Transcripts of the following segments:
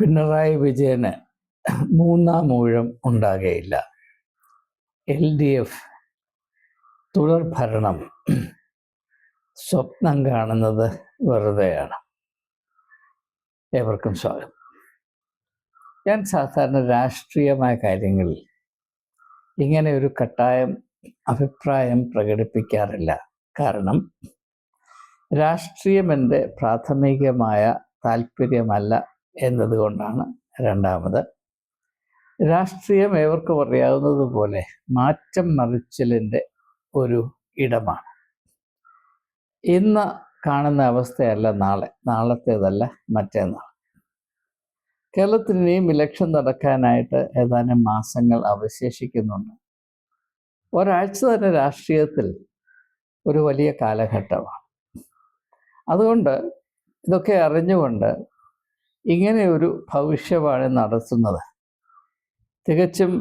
പിണറായി വിജയന് മൂന്നാം ഊഴം ഉണ്ടാകുകയില്ല എൽ ഡി എഫ് തുടർ ഭരണം സ്വപ്നം കാണുന്നത് വെറുതെയാണ്. ഏവർക്കും സ്വാഗതം. ഞാൻ സാധാരണ രാഷ്ട്രീയമായ കാര്യങ്ങളിൽ ഇങ്ങനെ ഒരു കട്ടായം അഭിപ്രായം പ്രകടിപ്പിക്കാറില്ല. കാരണം രാഷ്ട്രീയം എന്റെ പ്രാഥമികമായ താല്പര്യമല്ല. എന്നതുകൊണ്ടാണ് രണ്ടാമത്. രാഷ്ട്രീയം ഏവർക്കും അറിയാവുന്നതുപോലെ മാറ്റം മറിച്ചലിന്റെ ഒരു ഇടമാണ്. ഇന്ന് കാണുന്ന അവസ്ഥയല്ല നാളെ. നാളത്തേതല്ല മറ്റേന്നാൾ. കേരളത്തിൽ ഇലക്ഷൻ നടക്കാനായിട്ട് ഏതാനും മാസങ്ങൾ അവശേഷിക്കുന്നുണ്ട്. ഒരാഴ്ച തന്നെ രാഷ്ട്രീയത്തിൽ ഒരു വലിയ കാലഘട്ടമാണ്. അതുകൊണ്ട് ഇതൊക്കെ അറിഞ്ഞുകൊണ്ട് ഇങ്ങനെ ഒരു ഭവിഷ്യവാണി നടത്തുന്നത്. തികച്ചും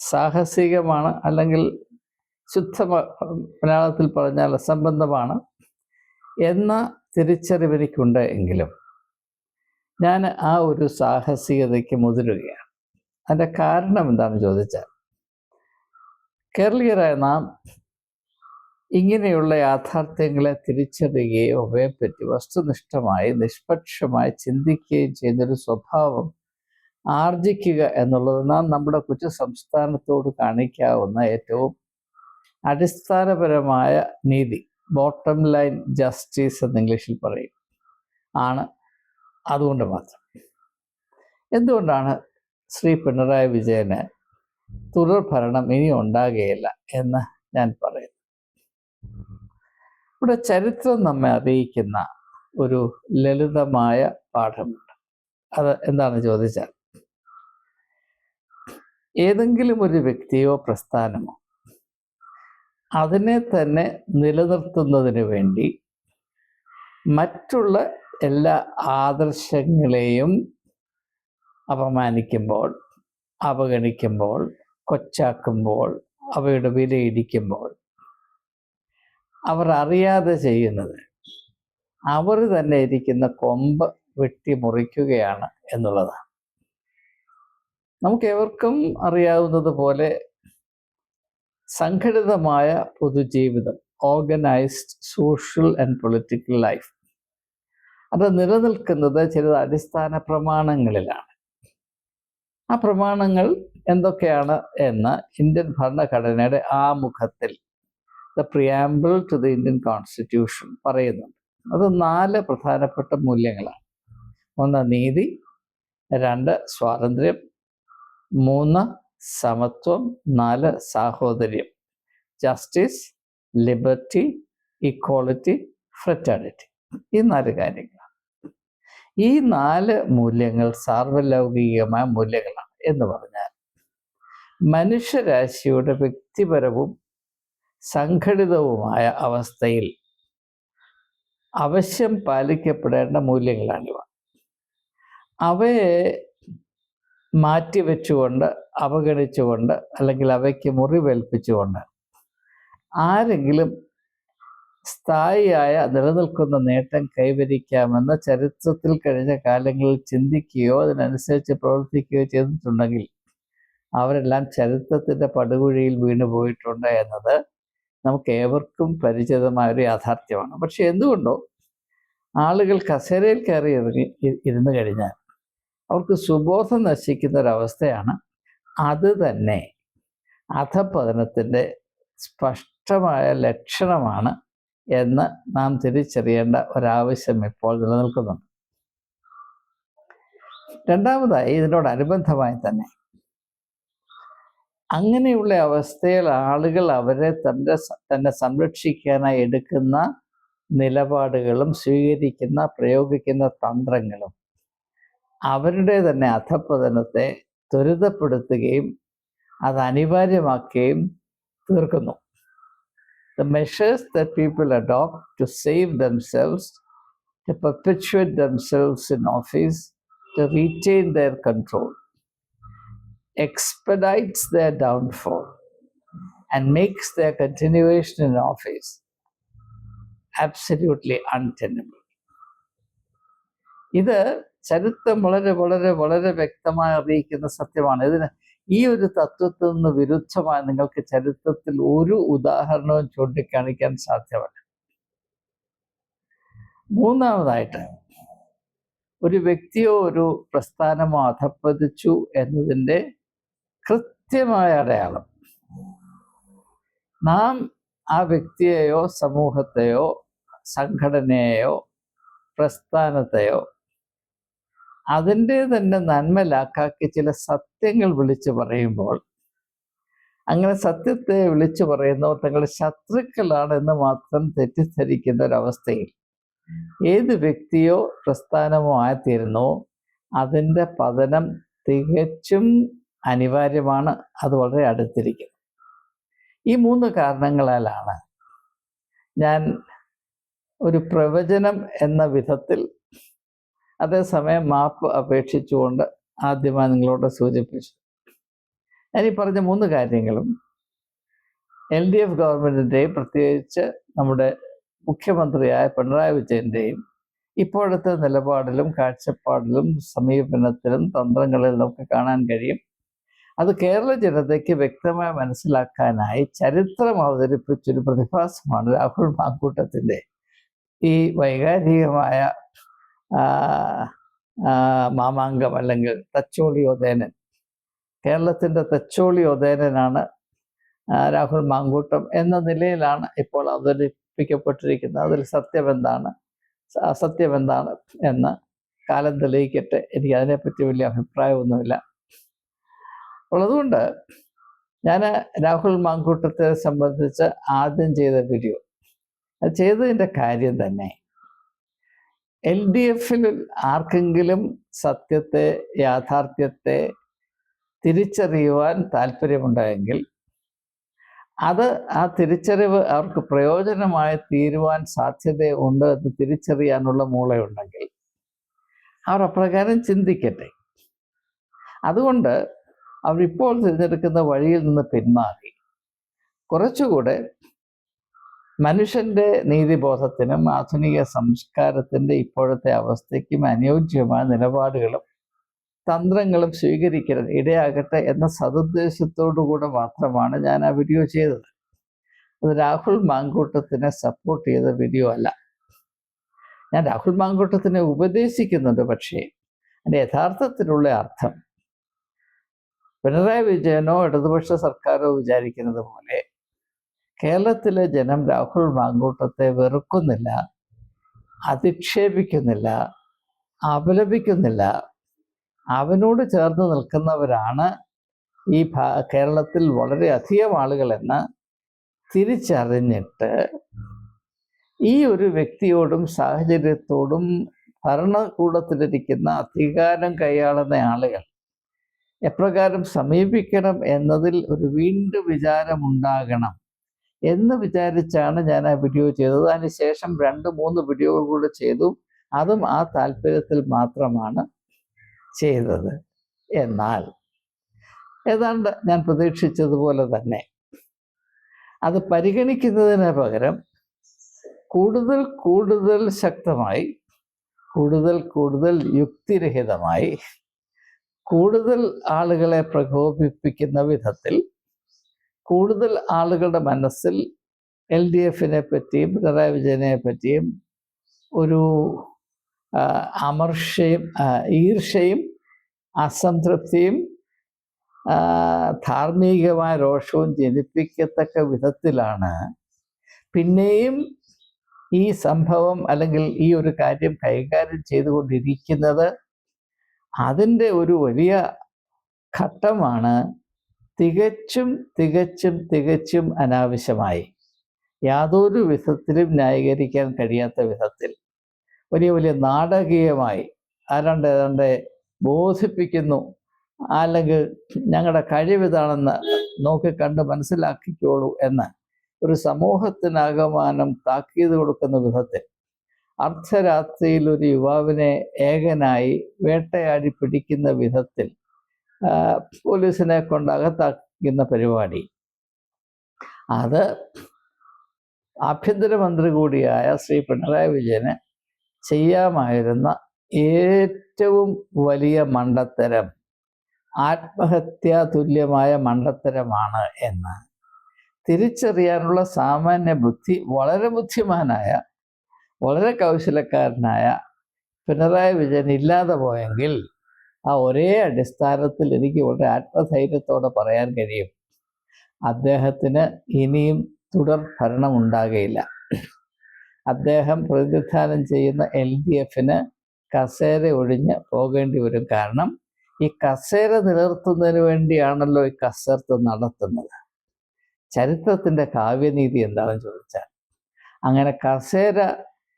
സാഹസികമാണ് അല്ലെങ്കിൽ ശുദ്ധ മലയാളത്തിൽ പറഞ്ഞാൽ അസംബന്ധമാണ് എന്ന തിരിച്ചറിവെനിക്കുണ്ട് എങ്കിലും ഞാൻ ആ ഒരു സാഹസികതയ്ക്ക് മുതിരുകയാണ്. അതിന്റെ കാരണം എന്താണെന്ന് ചോദിച്ചാൽ കേരളീയരായ നാം ഇങ്ങനെയുള്ള യാഥാർത്ഥ്യങ്ങളെ തിരിച്ചറിയുകയും അവയെപ്പറ്റി വസ്തുനിഷ്ഠമായി നിഷ്പക്ഷമായി ചിന്തിക്കുകയും ചെയ്യുന്നൊരു സ്വഭാവം ആർജിക്കുക എന്നുള്ളത് നാം നമ്മുടെ കൊച്ചു സംസ്ഥാനത്തോട് കാണിക്കാവുന്ന ഏറ്റവും അടിസ്ഥാനപരമായ നീതി ബോട്ടം ലൈൻ ജസ്റ്റിസ് എന്ന് ഇംഗ്ലീഷിൽ പറയും. ആണ്. അതുകൊണ്ട് മാത്രം. എന്തുകൊണ്ടാണ് ശ്രീ പിണറായി വിജയന് തുടർ ഭരണം ഇനി ഉണ്ടാകുകയില്ല എന്ന് ഞാൻ പറയുന്നു? ഇവിടെ ചരിത്രം നമ്മെ അറിയിക്കുന്ന ഒരു ലളിതമായ പാഠമുണ്ട്. അത് എന്താണ് ചോദിച്ചാൽ ഏതെങ്കിലും ഒരു വ്യക്തിയോ പ്രസ്ഥാനമോ അതിനെ തന്നെ നിലനിർത്തുന്നതിന് വേണ്ടി മറ്റുള്ള എല്ലാ ആദർശങ്ങളെയും അപമാനിക്കുമ്പോൾ അവഗണിക്കുമ്പോൾ കൊച്ചാക്കുമ്പോൾ അവയുടെ വിലയിടിക്കുമ്പോൾ അവർ അറിയാതെ ചെയ്യുന്നത്. അവർ തന്നെ ഇരിക്കുന്ന കൊമ്പ് വെട്ടി മുറിക്കുകയാണ് എന്നുള്ളതാണ്. നമുക്ക് ഏവർക്കും അറിയാവുന്നത് പോലെ സംഘടിതമായ പൊതുജീവിതം organised social and political life. അത് നിലനിൽക്കുന്നത് ചില അടിസ്ഥാന പ്രമാണങ്ങളിലാണ്. ആ പ്രമാണങ്ങൾ എന്തൊക്കെയാണ് എന്ന് ഇന്ത്യൻ ഭരണഘടനയുടെ ആമുഖത്തിൽ the preamble to the Indian constitution പറയുന്നുണ്ട്. അത് നാല് പ്രധാനപ്പെട്ട മൂല്യങ്ങളാണ്. ഒന്ന് നീതി രണ്ട് സ്വാതന്ത്ര്യം മൂന്ന് സമത്വം നാല് സാഹോദര്യം. ജസ്റ്റിസ് ലിബർട്ടി ഇക്വാളിറ്റി ഫ്രറ്റേണിറ്റി ഈ നാല് കാര്യങ്ങളാണ്. ഈ നാല് മൂല്യങ്ങൾ സാർവലൗകികമായ മൂല്യങ്ങളാണ് എന്ന് പറഞ്ഞാൽ മനുഷ്യരാശിയുടെ വ്യക്തിപരവും സംഘടിതവുമായ അവസ്ഥയിൽ അവശ്യം പാലിക്കപ്പെടേണ്ട മൂല്യങ്ങളാണിവ. അവയെ മാറ്റിവെച്ചുകൊണ്ട് അവഗണിച്ചുകൊണ്ട് അല്ലെങ്കിൽ അവയ്ക്ക് മുറിവേൽപ്പിച്ചുകൊണ്ട് ആരെങ്കിലും സ്ഥായിയായ നിലനിൽക്കുന്ന നേട്ടം കൈവരിക്കാമെന്ന് ചരിത്രത്തിൽ കഴിഞ്ഞ കാലങ്ങളിൽ ചിന്തിക്കുകയോ അതിനനുസരിച്ച് പ്രവർത്തിക്കുകയോ ചെയ്തിട്ടുണ്ടെങ്കിൽ അവരെല്ലാം ചരിത്രത്തിന്റെ പടുകുഴിയിൽ വീണു പോയിട്ടുണ്ട് എന്നത് നമുക്ക് ഏവർക്കും പരിചിതമായ ഒരു യാഥാർത്ഥ്യമാണ്. പക്ഷെ എന്തുകൊണ്ടോ ആളുകൾ കസേരയിൽ കയറി ഇറങ്ങി ഇരുന്ന് കഴിഞ്ഞാൽ അവർക്ക് സുബോധം നശിക്കുന്ന ഒരവസ്ഥയാണ് അത് തന്നെ അധപതനത്തിന്റെ സ്പഷ്ടമായ ലക്ഷണമാണ് എന്ന് നാം തിരിച്ചറിയേണ്ട ഒരാവശ്യം ഇപ്പോൾ നിലനിൽക്കുന്നുണ്ട്. രണ്ടാമതായി ഇതിനോടനുബന്ധമായി തന്നെ അങ്ങനെയുള്ള അവസ്ഥയിൽ ആളുകൾ അവരെ തന്റെ തന്നെ സംരക്ഷിക്കാനായി എടുക്കുന്ന നിലപാടുകളും സ്വീകരിക്കുന്ന പ്രയോഗിക്കുന്ന തന്ത്രങ്ങളും അവരുടെ തന്നെ അധപ്പതനത്തെ ത്വരിതപ്പെടുത്തുകയും അത് അനിവാര്യമാക്കുകയും തീർക്കുന്നു. The measures the people adopt to save themselves, to perpetuate themselves in office to retain their control, expedites their downfall and makes their continuation in office absolutely untenable. ഇത് ചരിത്രം വളരെ വളരെ വളരെ വ്യക്തമായി അറിയിക്കുന്ന സത്യമാണ് ഇതിന് ഈ ഒരു തത്വത്തിൽ നിന്ന് വിരുദ്ധമായി നിങ്ങൾക്ക് ചരിത്രത്തിൽ ഒരു ഉദാഹരണവും ചൂണ്ടിക്കാണിക്കാൻ സാധ്യമല്ല മൂന്നാമതായിട്ട് ഒരു വ്യക്തിയോ ഒരു പ്രസ്ഥാനമോ അധപ്പതിച്ചു എന്നതിന്റെ കൃത്യമായ അടയാളം. നാം ആ വ്യക്തിയെയോ സമൂഹത്തെയോ സംഘടനയെയോ പ്രസ്ഥാനത്തെയോ അതിന്റെ തന്നെ നന്മലാക്കാക്കി ചില സത്യങ്ങൾ വിളിച്ചു പറയുമ്പോൾ അങ്ങനെ സത്യത്തെ വിളിച്ചു പറയുന്നവർ തങ്ങളുടെ ശത്രുക്കളാണ് എന്ന് മാത്രം തെറ്റിദ്ധരിക്കുന്ന ഒരവസ്ഥയിൽ ഏത് വ്യക്തിയോ പ്രസ്ഥാനമോ ആയിത്തീരുന്നോ അതിന്റെ പതനം തികച്ചും അനിവാര്യമാണ്. അത് വളരെ അടുത്തിരിക്കുന്നു. ഈ മൂന്ന് കാരണങ്ങളാലാണ് ഞാൻ ഒരു പ്രവചനം എന്ന വിധത്തിൽ അതേസമയം മാപ്പ് അപേക്ഷിച്ചുകൊണ്ട് ആദ്യമായി നിങ്ങളോട് സൂചിപ്പിച്ചു. ഞാൻ ഈ പറഞ്ഞ മൂന്ന് കാര്യങ്ങളും എൽ ഡി എഫ് ഗവൺമെന്റിന്റെയും പ്രത്യേകിച്ച് നമ്മുടെ മുഖ്യമന്ത്രിയായ പിണറായി വിജയന്റെയും ഇപ്പോഴത്തെ നിലപാടിലും കാഴ്ചപ്പാടിലും സമീപനത്തിലും തന്ത്രങ്ങളിലും നമുക്ക് കാണാൻ കഴിയും. അത് കേരള ജനതയ്ക്ക് വ്യക്തമായി മനസ്സിലാക്കാനായി ചരിത്രം അവതരിപ്പിച്ചൊരു പ്രതിഭാസമാണ് രാഹുൽ മാക്കൂട്ടത്തിന്റെ ഈ വൈകാരികമായ മാമാങ്കം അല്ലെങ്കിൽ തച്ചോളി ഉദയനൻ കേരളത്തിന്റെ തച്ചോളി ഉദയനനാണ് രാഹുൽ മാങ്കൂട്ടം എന്ന നിലയിലാണ് ഇപ്പോൾ അവതരിപ്പിക്കപ്പെട്ടിരിക്കുന്നത്. അതിൽ സത്യം എന്താണ് സ- അസത്യം എന്താണ് എന്ന് കാലം തെളിയിക്കട്ടെ. എനിക്ക് അതിനെപ്പറ്റി വലിയ അഭിപ്രായമൊന്നുമില്ല. അതുകൊണ്ട് ഞാൻ രാഹുൽ മാങ്കൂട്ടത്തെ സംബന്ധിച്ച് ആദ്യം ചെയ്ത വീഡിയോ അത് ചെയ്തതിന്റെ കാര്യം തന്നെ. എൽ ഡി എഫിൽ ആർക്കെങ്കിലും സത്യത്തെ യാഥാർത്ഥ്യത്തെ തിരിച്ചറിയുവാൻ താല്പര്യമുണ്ടായെങ്കിൽ അത് ആ തിരിച്ചറിവ് അവർക്ക് പ്രയോജനമായി തീരുവാൻ സാധ്യതയുണ്ട് എന്ന് തിരിച്ചറിയാനുള്ള മൂളയുണ്ടെങ്കിൽ അവർ അപ്രകാരം ചിന്തിക്കട്ടെ. അതുകൊണ്ട് അവരിപ്പോൾ തിരഞ്ഞെടുക്കുന്ന വഴിയിൽ നിന്ന് പിന്മാറി. കുറച്ചുകൂടെ മനുഷ്യന്റെ നീതിബോധത്തിനും ആധുനിക സംസ്കാരത്തിന്റെ ഇപ്പോഴത്തെ അവസ്ഥയ്ക്കും അനുയോജ്യമായ നിലപാടുകളും തന്ത്രങ്ങളും സ്വീകരിക്കാൻ ഇടയാകട്ടെ എന്ന സതുദ്ദേശത്തോടു കൂടെ മാത്രമാണ് ഞാൻ ആ വീഡിയോ ചെയ്തത്. അത് രാഹുൽ മാങ്കൂട്ടത്തിനെ സപ്പോർട്ട് ചെയ്ത വീഡിയോ അല്ല. ഞാൻ രാഹുൽ മാങ്കൂട്ടത്തിനെ ഉപദേശിക്കുന്നുണ്ട് പക്ഷേ അതിന്റെ യഥാർത്ഥത്തിലുള്ള അർത്ഥം. പിണറായി വിജയനോ ഇടതുപക്ഷ സർക്കാരോ വിചാരിക്കുന്നത് പോലെ കേരളത്തിലെ ജനം രാഹുൽ മാങ്കൂട്ടത്തെ വെറുക്കുന്നില്ല അധിക്ഷേപിക്കുന്നില്ല അപലപിക്കുന്നില്ല. അവനോട് ചേർന്ന് നിൽക്കുന്നവരാണ് ഈ കേരളത്തിൽ വളരെയധികം ആളുകളെന്ന് തിരിച്ചറിഞ്ഞിട്ട് ഈ ഒരു വ്യക്തിയോടും സാഹചര്യത്തോടും ഭരണകൂടത്തിലിരിക്കുന്ന അധികാരം കൈയാളുന്ന ആളുകൾ എപ്രകാരം സമീപിക്കണം എന്നതിൽ ഒരു വീണ്ടും വിചാരമുണ്ടാകണം എന്ന് വിചാരിച്ചാണ് ഞാൻ ആ വീഡിയോ ചെയ്തത്. അതിനുശേഷം രണ്ട് മൂന്ന് വീഡിയോകൾ കൂടെ ചെയ്തു. അതും ആ താല്പര്യത്തിൽ മാത്രമാണ് ചെയ്തത്. എന്നാൽ ഏതാണ്ട് ഞാൻ പ്രതീക്ഷിച്ചതുപോലെ തന്നെ അത് പരിഗണിക്കുന്നതിന് പകരം കൂടുതൽ കൂടുതൽ ശക്തമായി കൂടുതൽ കൂടുതൽ യുക്തിരഹിതമായി കൂടുതൽ ആളുകളെ പ്രകോപിപ്പിക്കുന്ന വിധത്തിൽ കൂടുതൽ ആളുകളുടെ മനസ്സിൽ എൽ ഡി എഫിനെ പറ്റിയും പിണറായി വിജയനെ പറ്റിയും ഒരു അമർഷയും ഈർഷയും അസംതൃപ്തിയും ധാർമ്മികമായ രോഷവും ജനിപ്പിക്കത്തക്ക വിധത്തിലാണ്. പിന്നെയും ഈ സംഭവം അല്ലെങ്കിൽ ഈ ഒരു കാര്യം കൈകാര്യം ചെയ്തുകൊണ്ടിരിക്കുന്നത് അതിന്റെ ഒരു വലിയ ഘട്ടമാണ് തികച്ചും തികച്ചും തികച്ചും അനാവശ്യമായി. യാതൊരു വിധത്തിലും ന്യായീകരിക്കാൻ കഴിയാത്ത വിധത്തിൽ വലിയ വലിയ നാടകീയമായി ആരാണ്ട് ഏതാണ്ട് ബോധിപ്പിക്കുന്നു. അല്ലെങ്കിൽ ഞങ്ങളുടെ കഴിവിതാണെന്ന് നോക്കിക്കണ്ട് മനസ്സിലാക്കിക്കോളൂ എന്ന് ഒരു സമൂഹത്തിനാകമാനം താക്കീത് കൊടുക്കുന്ന വിധത്തിൽ അർദ്ധരാത്രിയിൽ ഒരു യുവാവിനെ ഏകനായി വേട്ടയാടി പിടിക്കുന്ന വിധത്തിൽ പോലീസിനെ കൊണ്ട് അകത്താക്കുന്ന പരിപാടി. അത് ആഭ്യന്തരമന്ത്രി കൂടിയായ ശ്രീ പിണറായി വിജയന് ചെയ്യാമായിരുന്ന ഏറ്റവും വലിയ മണ്ടത്തരം ആത്മഹത്യാ തുല്യമായ മണ്ടത്തരമാണ് എന്ന്. തിരിച്ചറിയാനുള്ള സാമാന്യ ബുദ്ധി വളരെ ബുദ്ധിമാനായ വളരെ കൗശലക്കാരനായ പിണറായി വിജയൻ ഇല്ലാതെ പോയെങ്കിൽ ആ ഒരേ അടിസ്ഥാനത്തിൽ എനിക്ക് വളരെ ആത്മധൈര്യത്തോടെ പറയാൻ കഴിയും. അദ്ദേഹത്തിന് ഇനിയും തുടർ ഭരണം ഉണ്ടാകുകയില്ല അദ്ദേഹം പ്രതിനിധാനം ചെയ്യുന്ന എൽ ഡി എഫിന് കസേര ഒഴിഞ്ഞ് പോകേണ്ടി വരും കാരണം ഈ കസേര നിലനിർത്തുന്നതിന് വേണ്ടിയാണല്ലോ ഈ കസർത്ത് നടത്തുന്നത്. ചരിത്രത്തിന്റെ കാവ്യനീതി എന്താണെന്ന് ചോദിച്ചാൽ അങ്ങനെ കസേര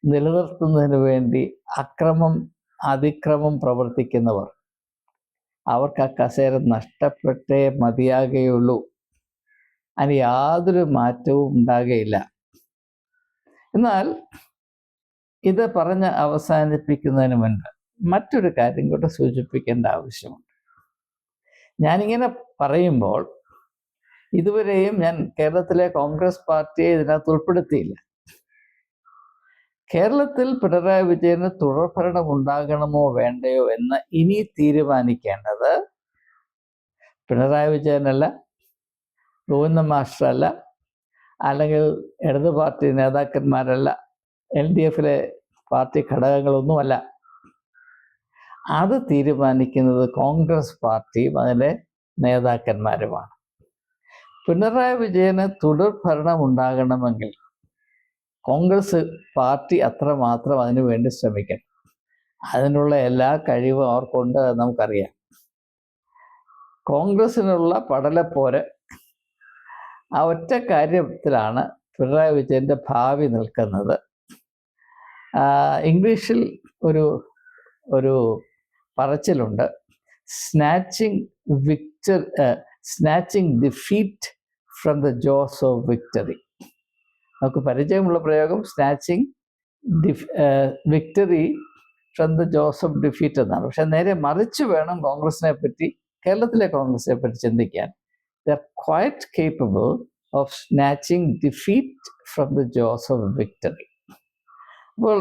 നിലനിർത്തുന്നതിന് വേണ്ടി അക്രമം അതിക്രമം പ്രവർത്തിക്കുന്നവർ. അവർക്ക് ആ കസേര നഷ്ടപ്പെട്ടേ മതിയാകുകയുള്ളൂ അതിന് യാതൊരു മാറ്റവും ഉണ്ടാകുകയില്ല എന്നാൽ ഇത് പറഞ്ഞ് അവസാനിപ്പിക്കുന്നതിന് മുൻപ് മറ്റൊരു കാര്യം കൂടെ സൂചിപ്പിക്കേണ്ട ആവശ്യമുണ്ട്. ഞാനിങ്ങനെ പറയുമ്പോൾ ഇതുവരെയും ഞാൻ കേരളത്തിലെ കോൺഗ്രസ് പാർട്ടിയെ ഇതിനകത്ത് ഉൾപ്പെടുത്തിയില്ല. കേരളത്തിൽ പിണറായി വിജയന് തുടർഭരണം ഉണ്ടാകണമോ വേണ്ടയോ എന്ന് ഇനി തീരുമാനിക്കേണ്ടത് പിണറായി വിജയനല്ല ഗോവിന്ദ മാസ്റ്ററല്ല അല്ലെങ്കിൽ ഇടതു പാർട്ടി നേതാക്കന്മാരല്ല എൽ ഡി എഫിലെ പാർട്ടി ഘടകങ്ങളൊന്നുമല്ല. അത് തീരുമാനിക്കുന്നത് കോൺഗ്രസ് പാർട്ടിയും അതിലെ നേതാക്കന്മാരുമാണ്. പിണറായി വിജയന് തുടർ ഭരണം ഉണ്ടാകണമെങ്കിൽ കോൺഗ്രസ് പാർട്ടി അത്രമാത്രം അതിനു വേണ്ടി ശ്രമിക്കണം. അതിനുള്ള എല്ലാ കഴിവും അവർക്കുണ്ട് നമുക്കറിയാം. കോൺഗ്രസിനുള്ള പടലപ്പോര് ആ ഒറ്റ കാര്യത്തിലാണ് പിണറായി വിജയന്റെ ഭാവി നിൽക്കുന്നത്. ഇംഗ്ലീഷിൽ ഒരു ഒരു പറച്ചിലുണ്ട്. Snatching victor snatching defeat from the jaws of victory നമുക്ക് പരിചയമുള്ള പ്രയോഗം snatching def victory from the jaws of defeat എന്നാണ്. പക്ഷെ നേരെ മറിച്ച് വേണം കോൺഗ്രസിനെ പറ്റി കേരളത്തിലെ കോൺഗ്രസിനെ പറ്റി ചിന്തിക്കാൻ. The quite capable of snatching defeat from the jaws of victory അപ്പോൾ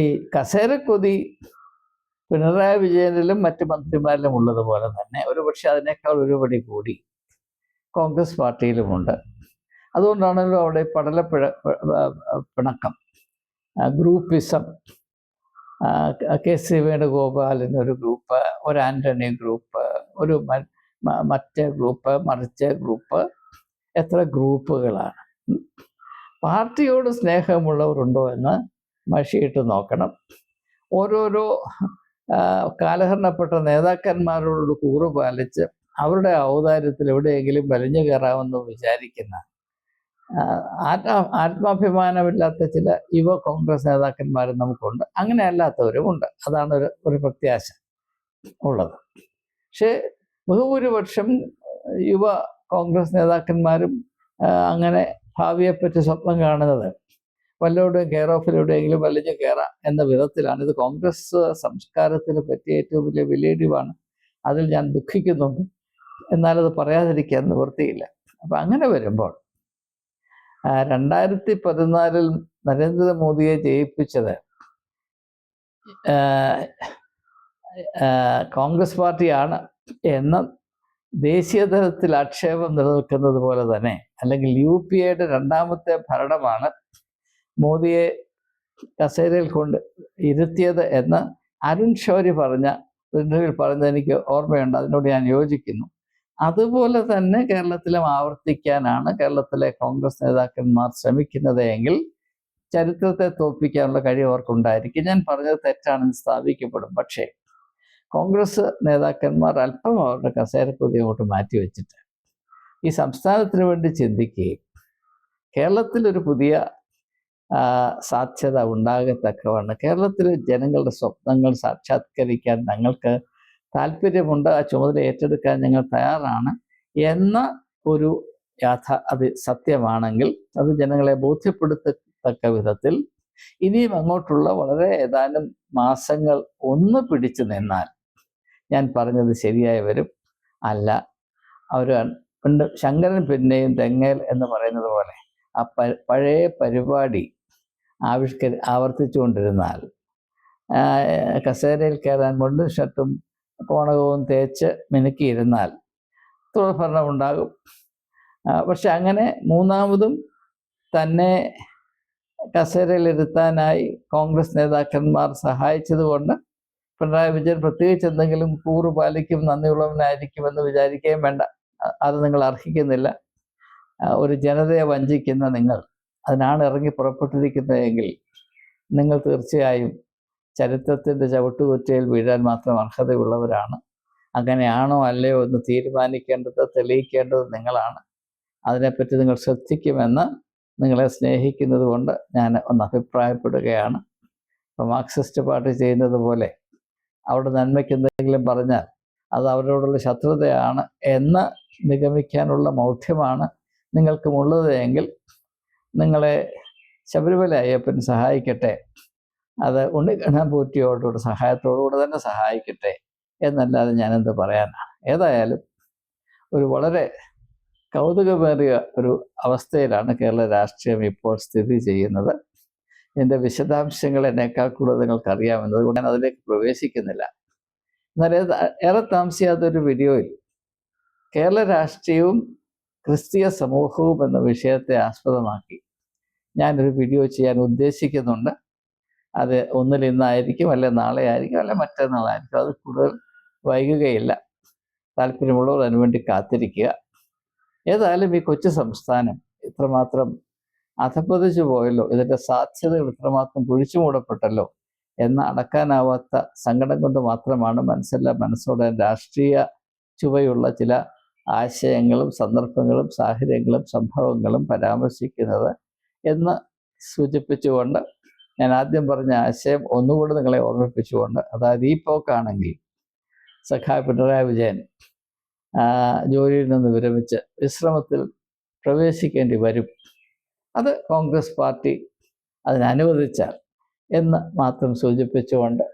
ഈ കസേരക്കൊതി പിണറായി വിജയനിലും മറ്റ് മന്ത്രിമാരിലും ഉള്ളതുപോലെ തന്നെ ഒരുപക്ഷെ അതിനേക്കാൾ ഒരുപടി കൂടി കോൺഗ്രസ് പാർട്ടിയിലുമുണ്ട്. അതുകൊണ്ടാണല്ലോ അവിടെ പടലപ്പിഴ പിണക്കം. ഗ്രൂപ്പിസം. കെ സി വേണുഗോപാലിന് ഒരു ഗ്രൂപ്പ് ഒരു ആന്റണി ഗ്രൂപ്പ് ഒരു മറ്റേ ഗ്രൂപ്പ് മറിച്ച ഗ്രൂപ്പ് എത്ര ഗ്രൂപ്പുകളാണ്. പാർട്ടിയോട് സ്നേഹമുള്ളവരുണ്ടോ എന്ന് മഷിയിട്ട് നോക്കണം. ഓരോരോ കാലഹരണപ്പെട്ട നേതാക്കന്മാരോട് കൂറ് പാലിച്ച് അവരുടെ ഔദാര്യത്തിൽ എവിടെയെങ്കിലും വലിഞ്ഞു കയറാമെന്ന് വിചാരിക്കുന്ന ആത്മാ ആത്മാഭിമാനമില്ലാത്ത ചില യുവ കോൺഗ്രസ് നേതാക്കന്മാരും നമുക്കുണ്ട്. അങ്ങനെ അല്ലാത്തവരും ഉണ്ട്. അതാണ് ഒരു ഒരു പ്രത്യാശ ഉള്ളത്. പക്ഷേ ബഹുഭൂരിപക്ഷം യുവ കോൺഗ്രസ് നേതാക്കന്മാരും അങ്ങനെ ഭാവിയെപ്പറ്റി സ്വപ്നം കാണുന്നത് വല്ലവരുടെയും കെയർ ഓഫിലൂടെയെങ്കിലും വലിഞ്ഞു കയറാം എന്ന വിധത്തിലാണ്. ഇത് കോൺഗ്രസ് സംസ്കാരത്തിന് പറ്റിയ ഏറ്റവും വലിയ വിലയിടിവാണ്. അതിൽ ഞാൻ ദുഃഖിക്കുന്നുണ്ട്. എന്നാലത് പറയാതിരിക്കാൻ നിവൃത്തിയില്ല. അപ്പം അങ്ങനെ വരുമ്പോൾ രണ്ടായിരത്തി പതിനാലിൽ നരേന്ദ്രമോദിയെ ജയിപ്പിച്ചത് കോൺഗ്രസ് പാർട്ടിയാണ് എന്ന ദേശീയ തലത്തിൽ ആക്ഷേപം നിലനിൽക്കുന്നത് പോലെ തന്നെ അല്ലെങ്കിൽ യു പി എയുടെ രണ്ടാമത്തെ ഭരണമാണ് മോദിയെ കസേരയിൽ കൊണ്ട് ഇരുത്തിയത് എന്ന് അരുൺ ഷോരി പറഞ്ഞ ഇന്റർവ്യൂവിൽ പറഞ്ഞത് എനിക്ക് ഓർമ്മയുണ്ട് അതിനോട് ഞാൻ യോജിക്കുന്നു. അതുപോലെ തന്നെ കേരളത്തിലും ആവർത്തിക്കാനാണ് കേരളത്തിലെ കോൺഗ്രസ് നേതാക്കന്മാർ ശ്രമിക്കുന്നത് എങ്കിൽ ചരിത്രത്തെ തോൽപ്പിക്കാനുള്ള കഴിവ് അവർക്കുണ്ടായിരിക്കും. ഞാൻ പറഞ്ഞത് തെറ്റാണെന്ന് സ്ഥാപിക്കപ്പെടും. പക്ഷേ കോൺഗ്രസ് നേതാക്കന്മാർ അല്പം അവരുടെ കസേരപ്പൊതി മാറ്റി വെച്ചിട്ട് ഈ സംസ്ഥാനത്തിന് വേണ്ടി ചിന്തിക്കുകയും കേരളത്തിൽ ഒരു പുതിയ സാധ്യത ഉണ്ടാകത്തക്കവണ്ണം കേരളത്തിലെ ജനങ്ങളുടെ സ്വപ്നങ്ങൾ സാക്ഷാത്കരിക്കാൻ ഞങ്ങൾക്ക് താല്പര്യമുണ്ട് ആ ചുമതല ഏറ്റെടുക്കാൻ ഞങ്ങൾ തയ്യാറാണ് എന്ന ഒരു യാഥ അത് സത്യമാണെങ്കിൽ അത് ജനങ്ങളെ ബോധ്യപ്പെടുത്തത്തക്ക വിധത്തിൽ ഇനിയും അങ്ങോട്ടുള്ള വളരെ ഏതാനും മാസങ്ങൾ ഒന്ന് പിടിച്ചു നിന്നാൽ ഞാൻ പറഞ്ഞത് ശരിയായി വരും. അല്ല അവർ പണ്ട് ശങ്കരൻ പിന്നെയും തെങ്ങേൽ എന്ന് പറയുന്നത് പോലെ ആ പഴയ പരിപാടി ആവിഷ്കരി ആവർത്തിച്ചുകൊണ്ടിരുന്നാൽ കസേരയിൽ കയറാൻ മുണ്ടും ഷർട്ടും കോണകവും തേച്ച് മിനുക്കിയിരുന്നാൽ തുടർഭരണം ഉണ്ടാകും. പക്ഷെ അങ്ങനെ മൂന്നാമതും തന്നെ കസേരയിലിരുത്താനായി കോൺഗ്രസ് നേതാക്കന്മാർ സഹായിച്ചതുകൊണ്ട് പിണറായി വിജയൻ പ്രത്യേകിച്ച് എന്തെങ്കിലും കൂറ് പാലിക്കും നന്ദിയുള്ളവനായിരിക്കുമെന്ന് വിചാരിക്കുകയും വേണ്ട. അത് നിങ്ങൾ അർഹിക്കുന്നില്ല. ഒരു ജനതയെ വഞ്ചിക്കുന്ന നിങ്ങൾ. അതിനാണ് ഇറങ്ങി പുറപ്പെട്ടിരിക്കുന്നതെങ്കിൽ നിങ്ങൾ തീർച്ചയായും ചരിത്രത്തിന്റെ ചവിട്ടുകുറ്റയിൽ വീഴാൻ മാത്രം അർഹതയുള്ളവരാണ്. അങ്ങനെയാണോ അല്ലയോ എന്ന് തീരുമാനിക്കേണ്ടത് തെളിയിക്കേണ്ടത് നിങ്ങളാണ്. അതിനെപ്പറ്റി നിങ്ങൾ ശ്രദ്ധിക്കുമെന്ന് നിങ്ങളെ സ്നേഹിക്കുന്നത് കൊണ്ട് ഞാൻ ഒന്ന് അഭിപ്രായപ്പെടുകയാണ്. ഇപ്പോൾ മാർക്സിസ്റ്റ് പാർട്ടി ചെയ്യുന്നത് പോലെ അവിടെ നന്മയ്ക്ക് എന്തെങ്കിലും പറഞ്ഞാൽ അത് അവരോടുള്ള ശത്രുതയാണ് എന്ന് നിഗമിക്കാനുള്ള മൗഢ്യമാണ് നിങ്ങൾക്കുമുള്ളത് എങ്കിൽ നിങ്ങളെ ശബരിമല അയ്യപ്പൻ സഹായിക്കട്ടെ അത് ഉണ്ണിക്കണ്ണൻ പൂറ്റിയോടുകൂടെ സഹായത്തോടുകൂടെ തന്നെ സഹായിക്കട്ടെ എന്നല്ലാതെ ഞാനെന്ത് പറയാനാണ്. ഏതായാലും ഒരു വളരെ കൗതുകമേറിയ ഒരു അവസ്ഥയിലാണ് കേരള രാഷ്ട്രീയം ഇപ്പോൾ സ്ഥിതി ചെയ്യുന്നത്. എന്റെ വിശദാംശങ്ങൾ എന്നേക്കാൾ കൂടുതൽ നിങ്ങൾക്ക് അറിയാമെന്നത് കൊണ്ട് ഞാൻ അതിലേക്ക് പ്രവേശിക്കുന്നില്ല. എന്നാൽ ഏറെ താമസിയാത്തൊരു വീഡിയോയിൽ കേരള രാഷ്ട്രീയവും ക്രിസ്തീയ സമൂഹവും എന്ന വിഷയത്തെ ആസ്പദമാക്കി ഞാനൊരു വീഡിയോ ചെയ്യാൻ ഉദ്ദേശിക്കുന്നുണ്ട്. അത് ഒന്നിൽ ഇന്നായിരിക്കും അല്ലെ നാളെ ആയിരിക്കും അല്ലെ മറ്റന്നാളായിരിക്കും. അത് കൂടുതൽ വൈകുകയില്ല. താല്പര്യമുള്ളവർ അതിനുവേണ്ടി കാത്തിരിക്കുക. ഏതായാലും ഈ കൊച്ചു സംസ്ഥാനം ഇത്രമാത്രം അധപ്പതിച്ചു പോയല്ലോ. ഇതിന്റെ സാധ്യതകൾ ഇത്രമാത്രം കുഴിച്ചു മൂടപ്പെട്ടല്ലോ എന്ന അടക്കാനാവാത്ത സങ്കടം കൊണ്ട് മാത്രമാണ് മനസ്സല്ല മനസ്സോടെ രാഷ്ട്രീയ ചുവയുള്ള ചില ആശയങ്ങളും സന്ദർഭങ്ങളും സാഹചര്യങ്ങളും സംഭവങ്ങളും പരാമർശിക്കുന്നത് എന്ന് സൂചിപ്പിച്ചുകൊണ്ട് ഞാൻ ആദ്യം പറഞ്ഞ ആശയം ഒന്നുകൂടെ നിങ്ങളെ ഓർമ്മിപ്പിച്ചുകൊണ്ട് അതായത് ഈ പോക്കാണെങ്കിൽ സഖാ പിണറായി വിജയൻ ജോലിയിൽ നിന്ന് വിരമിച്ച് വിശ്രമത്തിൽ പ്രവേശിക്കേണ്ടി വരും. അത് കോൺഗ്രസ് പാർട്ടി അതിനനുവദിച്ചാൽ എന്ന് മാത്രം സൂചിപ്പിച്ചുകൊണ്ട്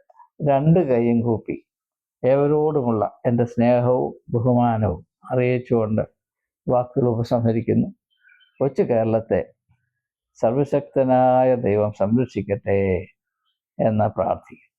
രണ്ട് കൈയും കൂപ്പി ഏവരോടുമുള്ള എന്റെ സ്നേഹവും ബഹുമാനവും അറിയിച്ചുകൊണ്ട് വാക്കുകൾ ഉപസംഹരിക്കുന്നു. കൊച്ചു കേരളത്തെ സർവശക്തനായ ദൈവം സംരക്ഷിക്കട്ടെ എന്ന് പ്രാർത്ഥിക്കുന്നു.